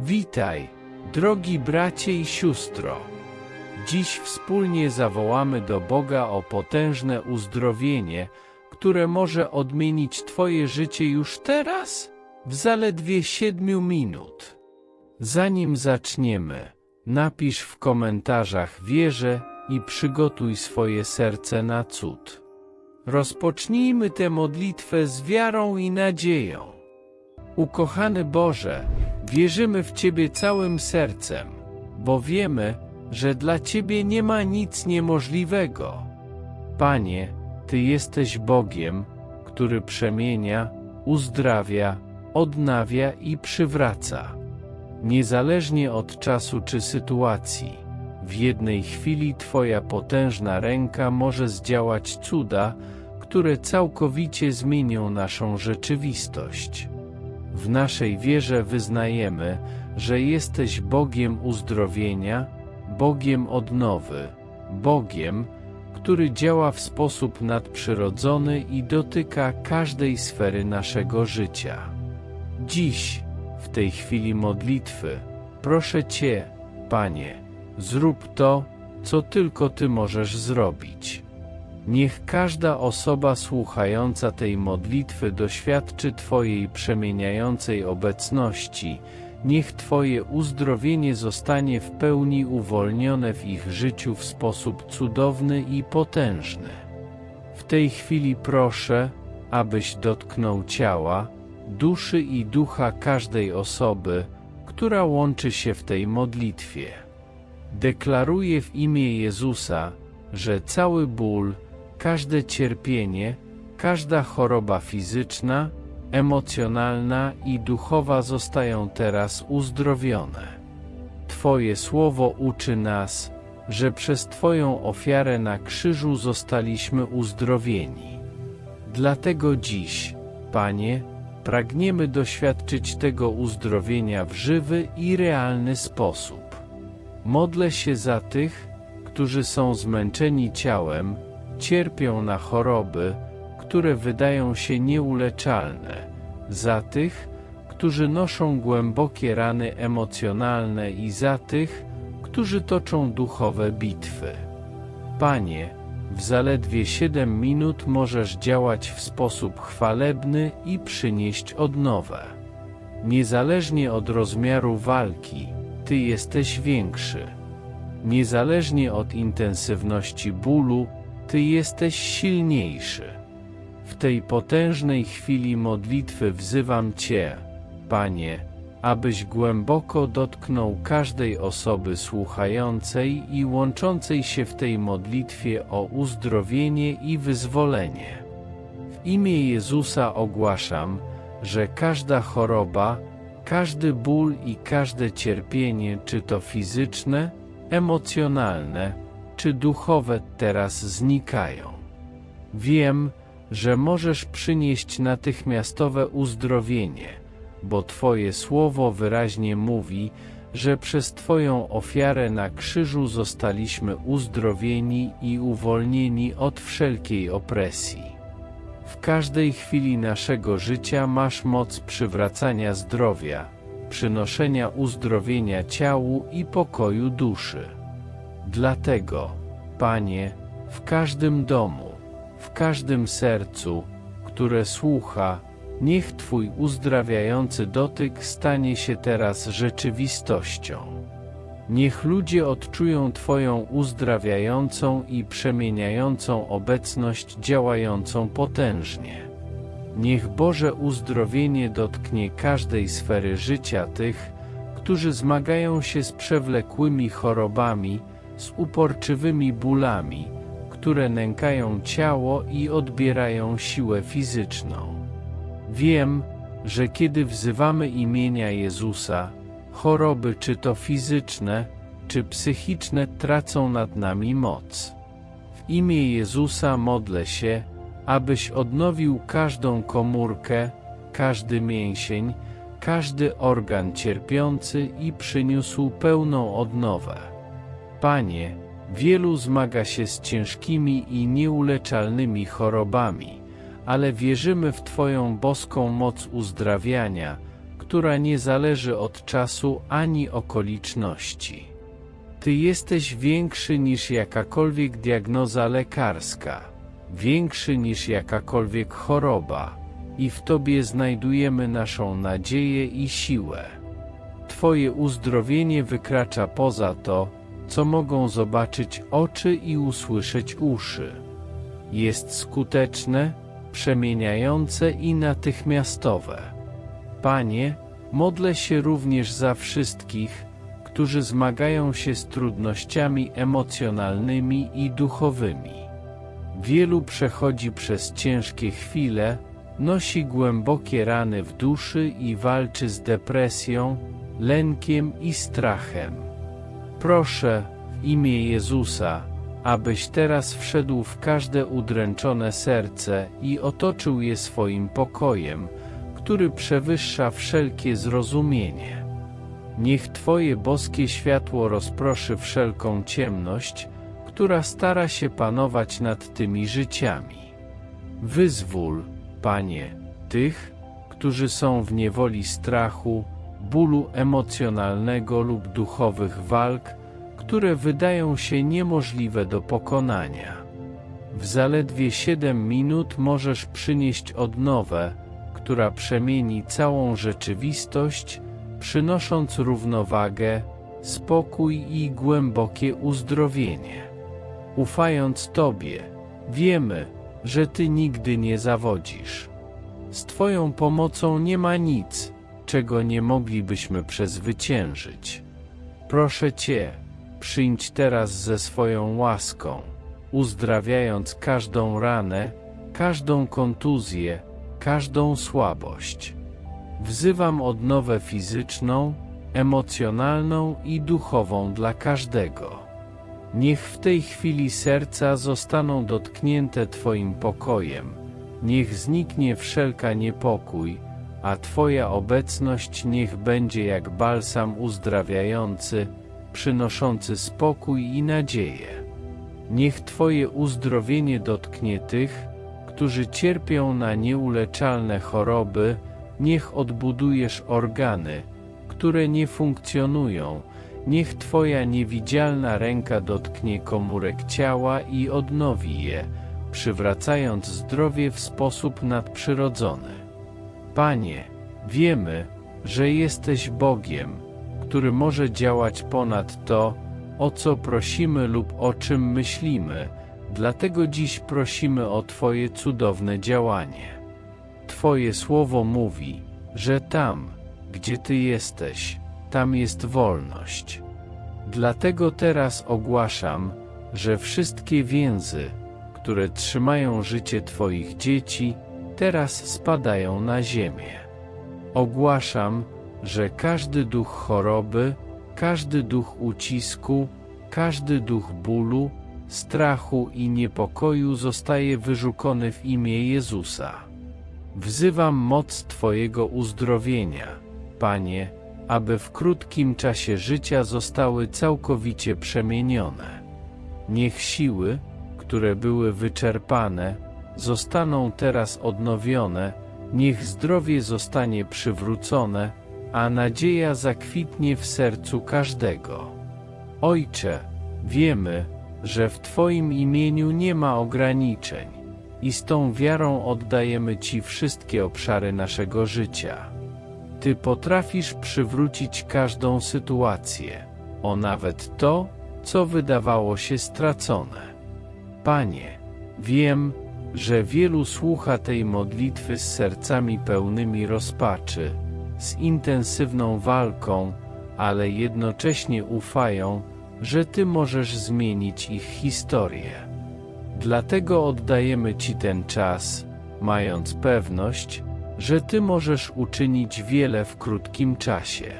Witaj, drogi bracie i siostro. Dziś wspólnie zawołamy do Boga o potężne uzdrowienie, które może odmienić Twoje życie już teraz, w zaledwie siedmiu minut. Zanim zaczniemy, napisz w komentarzach wierzę i przygotuj swoje serce na cud. Rozpocznijmy tę modlitwę z wiarą i nadzieją. Ukochany Boże, wierzymy w Ciebie całym sercem, bo wiemy, że dla Ciebie nie ma nic niemożliwego. Panie, Ty jesteś Bogiem, który przemienia, uzdrawia, odnawia i przywraca. Niezależnie od czasu czy sytuacji, w jednej chwili Twoja potężna ręka może zdziałać cuda, które całkowicie zmienią naszą rzeczywistość. W naszej wierze wyznajemy, że jesteś Bogiem uzdrowienia, Bogiem odnowy, Bogiem, który działa w sposób nadprzyrodzony i dotyka każdej sfery naszego życia. Dziś, w tej chwili modlitwy, proszę Cię, Panie, zrób to, co tylko Ty możesz zrobić. Niech każda osoba słuchająca tej modlitwy doświadczy Twojej przemieniającej obecności, niech Twoje uzdrowienie zostanie w pełni uwolnione w ich życiu w sposób cudowny i potężny. W tej chwili proszę, abyś dotknął ciała, duszy i ducha każdej osoby, która łączy się w tej modlitwie. Deklaruję w imię Jezusa, że cały ból, każde cierpienie, każda choroba fizyczna, emocjonalna i duchowa zostają teraz uzdrowione. Twoje słowo uczy nas, że przez Twoją ofiarę na krzyżu zostaliśmy uzdrowieni. Dlatego dziś, Panie, pragniemy doświadczyć tego uzdrowienia w żywy i realny sposób. Modlę się za tych, którzy są zmęczeni ciałem, cierpią na choroby, które wydają się nieuleczalne, za tych, którzy noszą głębokie rany emocjonalne i za tych, którzy toczą duchowe bitwy. Panie, w zaledwie siedem minut możesz działać w sposób chwalebny i przynieść odnowę. Niezależnie od rozmiaru walki, Ty jesteś większy. Niezależnie od intensywności bólu, Ty jesteś silniejszy. W tej potężnej chwili modlitwy wzywam Cię, Panie, abyś głęboko dotknął każdej osoby słuchającej i łączącej się w tej modlitwie o uzdrowienie i wyzwolenie. W imię Jezusa ogłaszam, że każda choroba, każdy ból i każde cierpienie, czy to fizyczne, emocjonalne, czy duchowe, teraz znikają. Wiem, że możesz przynieść natychmiastowe uzdrowienie, bo Twoje słowo wyraźnie mówi, że przez Twoją ofiarę na krzyżu zostaliśmy uzdrowieni i uwolnieni od wszelkiej opresji. W każdej chwili naszego życia masz moc przywracania zdrowia, przynoszenia uzdrowienia ciału i pokoju duszy. Dlatego, Panie, w każdym domu, w każdym sercu, które słucha, niech Twój uzdrawiający dotyk stanie się teraz rzeczywistością. Niech ludzie odczują Twoją uzdrawiającą i przemieniającą obecność działającą potężnie. Niech Boże uzdrowienie dotknie każdej sfery życia tych, którzy zmagają się z przewlekłymi chorobami, z uporczywymi bólami, które nękają ciało i odbierają siłę fizyczną. Wiem, że kiedy wzywamy imienia Jezusa, choroby czy to fizyczne, czy psychiczne tracą nad nami moc. W imię Jezusa modlę się, abyś odnowił każdą komórkę, każdy mięsień, każdy organ cierpiący i przyniósł pełną odnowę. Panie, wielu zmaga się z ciężkimi i nieuleczalnymi chorobami, ale wierzymy w Twoją boską moc uzdrawiania, która nie zależy od czasu ani okoliczności. Ty jesteś większy niż jakakolwiek diagnoza lekarska, większy niż jakakolwiek choroba, i w Tobie znajdujemy naszą nadzieję i siłę. Twoje uzdrowienie wykracza poza to, co mogą zobaczyć oczy i usłyszeć uszy. Jest skuteczne, przemieniające i natychmiastowe. Panie, modlę się również za wszystkich, którzy zmagają się z trudnościami emocjonalnymi i duchowymi. Wielu przechodzi przez ciężkie chwile, nosi głębokie rany w duszy i walczy z depresją, lękiem i strachem. Proszę, imię Jezusa, abyś teraz wszedł w każde udręczone serce i otoczył je swoim pokojem, który przewyższa wszelkie zrozumienie. Niech Twoje boskie światło rozproszy wszelką ciemność, która stara się panować nad tymi życiami. Wyzwól, Panie, tych, którzy są w niewoli strachu, bólu emocjonalnego lub duchowych walk, które wydają się niemożliwe do pokonania. W zaledwie 7 minut możesz przynieść odnowę, która przemieni całą rzeczywistość, przynosząc równowagę, spokój i głębokie uzdrowienie. Ufając Tobie, wiemy, że Ty nigdy nie zawodzisz. Z Twoją pomocą nie ma nic, czego nie moglibyśmy przezwyciężyć. Proszę Cię, przyjdź teraz ze swoją łaską, uzdrawiając każdą ranę, każdą kontuzję, każdą słabość. Wzywam odnowę fizyczną, emocjonalną i duchową dla każdego. Niech w tej chwili serca zostaną dotknięte Twoim pokojem, niech zniknie wszelka niepokój, a Twoja obecność niech będzie jak balsam uzdrawiający, przynoszący spokój i nadzieję. Niech Twoje uzdrowienie dotknie tych, którzy cierpią na nieuleczalne choroby, niech odbudujesz organy, które nie funkcjonują, niech Twoja niewidzialna ręka dotknie komórek ciała i odnowi je, przywracając zdrowie w sposób nadprzyrodzony. Panie, wiemy, że jesteś Bogiem, który może działać ponad to, o co prosimy lub o czym myślimy, dlatego dziś prosimy o Twoje cudowne działanie. Twoje słowo mówi, że tam, gdzie Ty jesteś, tam jest wolność. Dlatego teraz ogłaszam, że wszystkie więzy, które trzymają życie Twoich dzieci, teraz spadają na ziemię. Ogłaszam, że każdy duch choroby, każdy duch ucisku, każdy duch bólu, strachu i niepokoju zostaje wyrzucony w imię Jezusa. Wzywam moc Twojego uzdrowienia, Panie, aby w krótkim czasie życia zostały całkowicie przemienione. Niech siły, które były wyczerpane, zostaną teraz odnowione, niech zdrowie zostanie przywrócone, a nadzieja zakwitnie w sercu każdego. Ojcze, wiemy, że w Twoim imieniu nie ma ograniczeń i z tą wiarą oddajemy Ci wszystkie obszary naszego życia. Ty potrafisz przywrócić każdą sytuację, o nawet to, co wydawało się stracone. Panie, wiem, że wielu słucha tej modlitwy z sercami pełnymi rozpaczy, z intensywną walką, ale jednocześnie ufają, że Ty możesz zmienić ich historię. Dlatego oddajemy Ci ten czas, mając pewność, że Ty możesz uczynić wiele w krótkim czasie.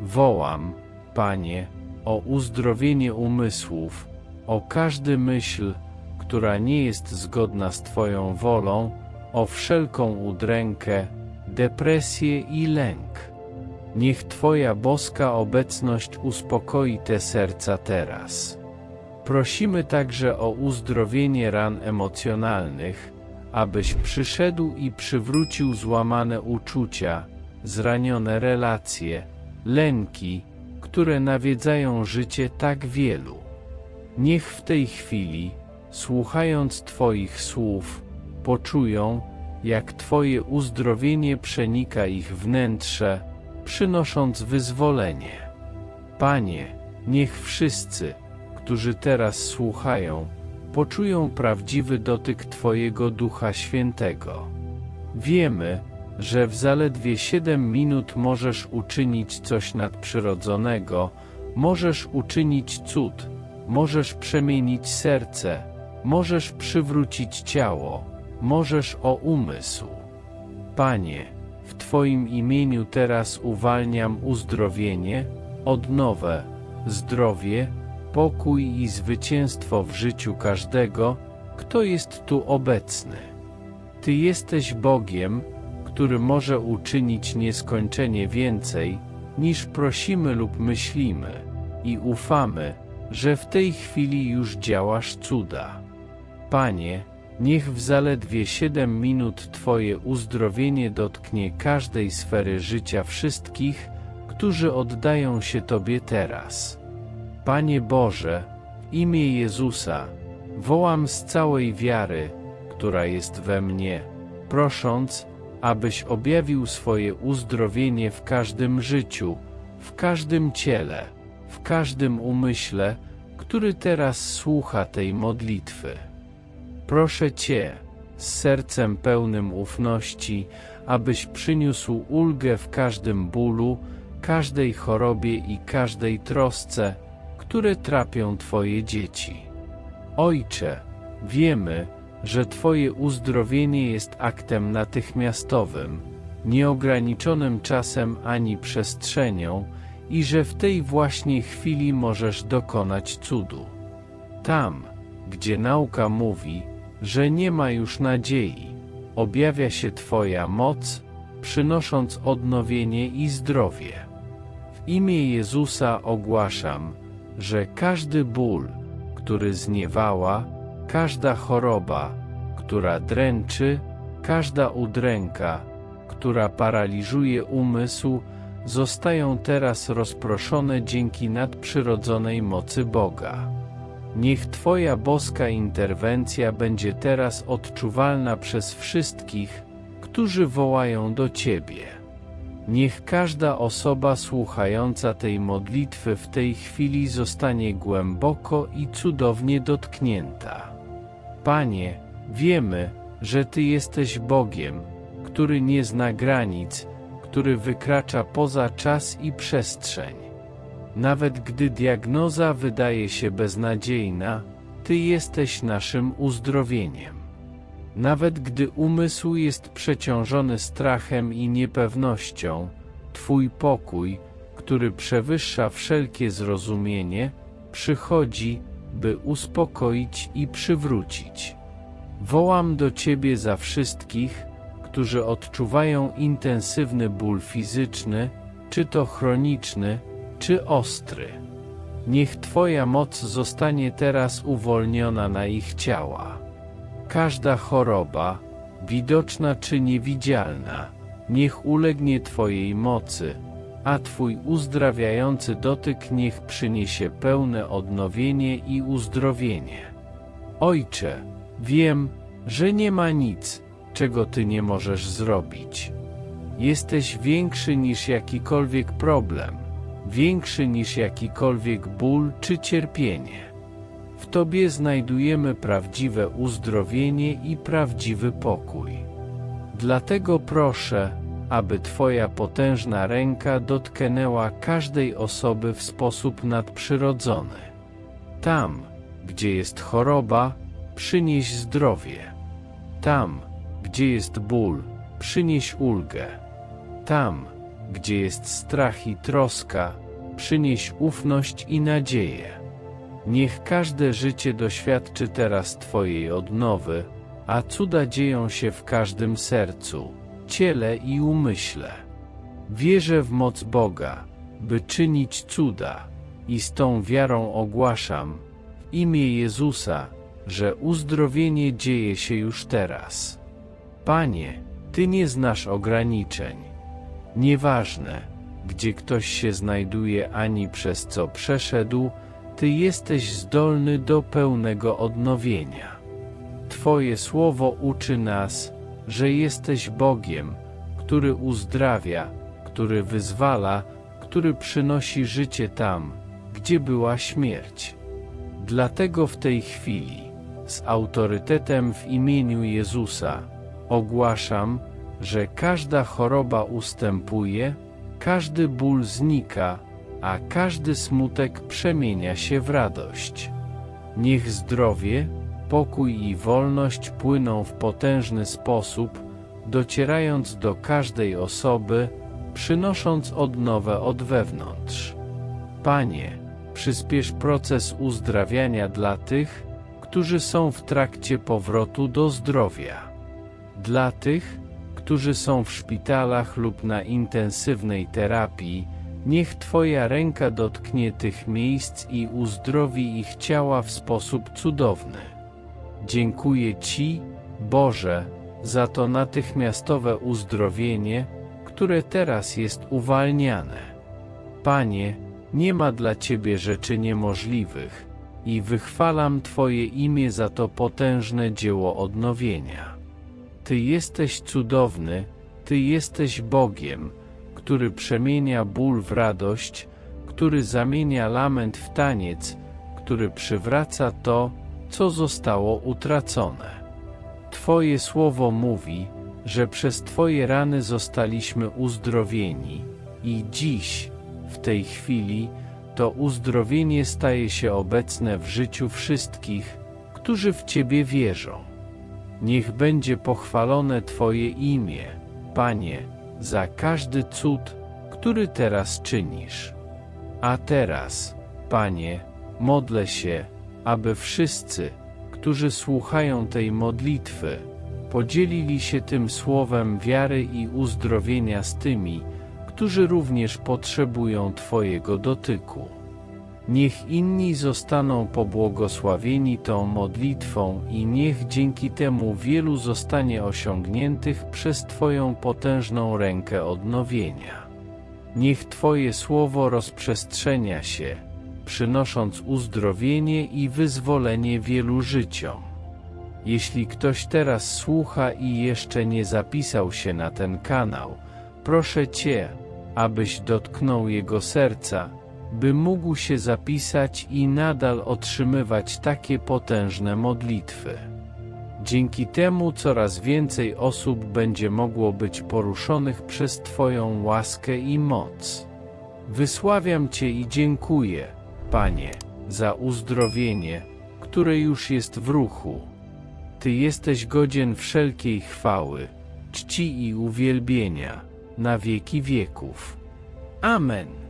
Wołam, Panie, o uzdrowienie umysłów, o każdy myśl, która nie jest zgodna z Twoją wolą, o wszelką udrękę, depresję i lęk. Niech Twoja boska obecność uspokoi te serca teraz. Prosimy także o uzdrowienie ran emocjonalnych, abyś przyszedł i przywrócił złamane uczucia, zranione relacje, lęki, które nawiedzają życie tak wielu. Niech w tej chwili, słuchając Twoich słów, poczują, jak Twoje uzdrowienie przenika ich wnętrze, przynosząc wyzwolenie. Panie, niech wszyscy, którzy teraz słuchają, poczują prawdziwy dotyk Twojego Ducha Świętego. Wiemy, że w zaledwie siedem minut możesz uczynić coś nadprzyrodzonego, możesz uczynić cud, możesz przemienić serce, możesz przywrócić ciało, możesz o umysł. Panie, w Twoim imieniu teraz uwalniam uzdrowienie, odnowę, zdrowie, pokój i zwycięstwo w życiu każdego, kto jest tu obecny. Ty jesteś Bogiem, który może uczynić nieskończenie więcej, niż prosimy lub myślimy, i ufamy, że w tej chwili już działasz cuda. Panie, niech w zaledwie siedem minut Twoje uzdrowienie dotknie każdej sfery życia wszystkich, którzy oddają się Tobie teraz. Panie Boże, w imię Jezusa, wołam z całej wiary, która jest we mnie, prosząc, abyś objawił swoje uzdrowienie w każdym życiu, w każdym ciele, w każdym umyśle, który teraz słucha tej modlitwy. Proszę Cię, z sercem pełnym ufności, abyś przyniósł ulgę w każdym bólu, każdej chorobie i każdej trosce, które trapią Twoje dzieci. Ojcze, wiemy, że Twoje uzdrowienie jest aktem natychmiastowym, nieograniczonym czasem ani przestrzenią i że w tej właśnie chwili możesz dokonać cudu. Tam, gdzie nauka mówi, że nie ma już nadziei, objawia się Twoja moc, przynosząc odnowienie i zdrowie. W imię Jezusa ogłaszam, że każdy ból, który zniewała, każda choroba, która dręczy, każda udręka, która paraliżuje umysł, zostają teraz rozproszone dzięki nadprzyrodzonej mocy Boga. Niech Twoja boska interwencja będzie teraz odczuwalna przez wszystkich, którzy wołają do Ciebie. Niech każda osoba słuchająca tej modlitwy w tej chwili zostanie głęboko i cudownie dotknięta. Panie, wiemy, że Ty jesteś Bogiem, który nie zna granic, który wykracza poza czas i przestrzeń. Nawet gdy diagnoza wydaje się beznadziejna, Ty jesteś naszym uzdrowieniem. Nawet gdy umysł jest przeciążony strachem i niepewnością, Twój pokój, który przewyższa wszelkie zrozumienie, przychodzi, by uspokoić i przywrócić. Wołam do Ciebie za wszystkich, którzy odczuwają intensywny ból fizyczny, czy to chroniczny, czy ostry. Niech Twoja moc zostanie teraz uwolniona na ich ciała. Każda choroba, widoczna czy niewidzialna, niech ulegnie Twojej mocy, a Twój uzdrawiający dotyk niech przyniesie pełne odnowienie i uzdrowienie. Ojcze, wiem, że nie ma nic, czego Ty nie możesz zrobić. Jesteś większy niż jakikolwiek problem, większy niż jakikolwiek ból czy cierpienie. W Tobie znajdujemy prawdziwe uzdrowienie i prawdziwy pokój. Dlatego proszę, aby Twoja potężna ręka dotknęła każdej osoby w sposób nadprzyrodzony. Tam, gdzie jest choroba, przynieś zdrowie. Tam, gdzie jest ból, przynieś ulgę. Tam, gdzie jest strach i troska, przynieś ufność i nadzieję. Niech każde życie doświadczy teraz Twojej odnowy, a cuda dzieją się w każdym sercu, ciele i umyśle. Wierzę w moc Boga, by czynić cuda, i z tą wiarą ogłaszam, w imię Jezusa, że uzdrowienie dzieje się już teraz. Panie, Ty nie znasz ograniczeń. Nieważne, gdzie ktoś się znajduje ani przez co przeszedł, Ty jesteś zdolny do pełnego odnowienia. Twoje słowo uczy nas, że jesteś Bogiem, który uzdrawia, który wyzwala, który przynosi życie tam, gdzie była śmierć. Dlatego w tej chwili, z autorytetem w imieniu Jezusa, ogłaszam, że każda choroba ustępuje, każdy ból znika, a każdy smutek przemienia się w radość. Niech zdrowie, pokój i wolność płyną w potężny sposób, docierając do każdej osoby, przynosząc odnowę od wewnątrz. Panie, przyspiesz proces uzdrawiania dla tych, którzy są w trakcie powrotu do zdrowia. Dla tych, którzy są w szpitalach lub na intensywnej terapii, niech Twoja ręka dotknie tych miejsc i uzdrowi ich ciała w sposób cudowny. Dziękuję Ci, Boże, za to natychmiastowe uzdrowienie, które teraz jest uwalniane. Panie, nie ma dla Ciebie rzeczy niemożliwych i wychwalam Twoje imię za to potężne dzieło odnowienia. Ty jesteś cudowny, Ty jesteś Bogiem, który przemienia ból w radość, który zamienia lament w taniec, który przywraca to, co zostało utracone. Twoje słowo mówi, że przez Twoje rany zostaliśmy uzdrowieni i dziś, w tej chwili, to uzdrowienie staje się obecne w życiu wszystkich, którzy w Ciebie wierzą. Niech będzie pochwalone Twoje imię, Panie, za każdy cud, który teraz czynisz. A teraz, Panie, modlę się, aby wszyscy, którzy słuchają tej modlitwy, podzielili się tym słowem wiary i uzdrowienia z tymi, którzy również potrzebują Twojego dotyku. Niech inni zostaną pobłogosławieni tą modlitwą i niech dzięki temu wielu zostanie osiągniętych przez Twoją potężną rękę odnowienia. Niech Twoje słowo rozprzestrzenia się, przynosząc uzdrowienie i wyzwolenie wielu życiom. Jeśli ktoś teraz słucha i jeszcze nie zapisał się na ten kanał, proszę Cię, abyś dotknął jego serca, by mógł się zapisać i nadal otrzymywać takie potężne modlitwy. Dzięki temu coraz więcej osób będzie mogło być poruszonych przez Twoją łaskę i moc. Wysławiam Cię i dziękuję, Panie, za uzdrowienie, które już jest w ruchu. Ty jesteś godzien wszelkiej chwały, czci i uwielbienia, na wieki wieków. Amen.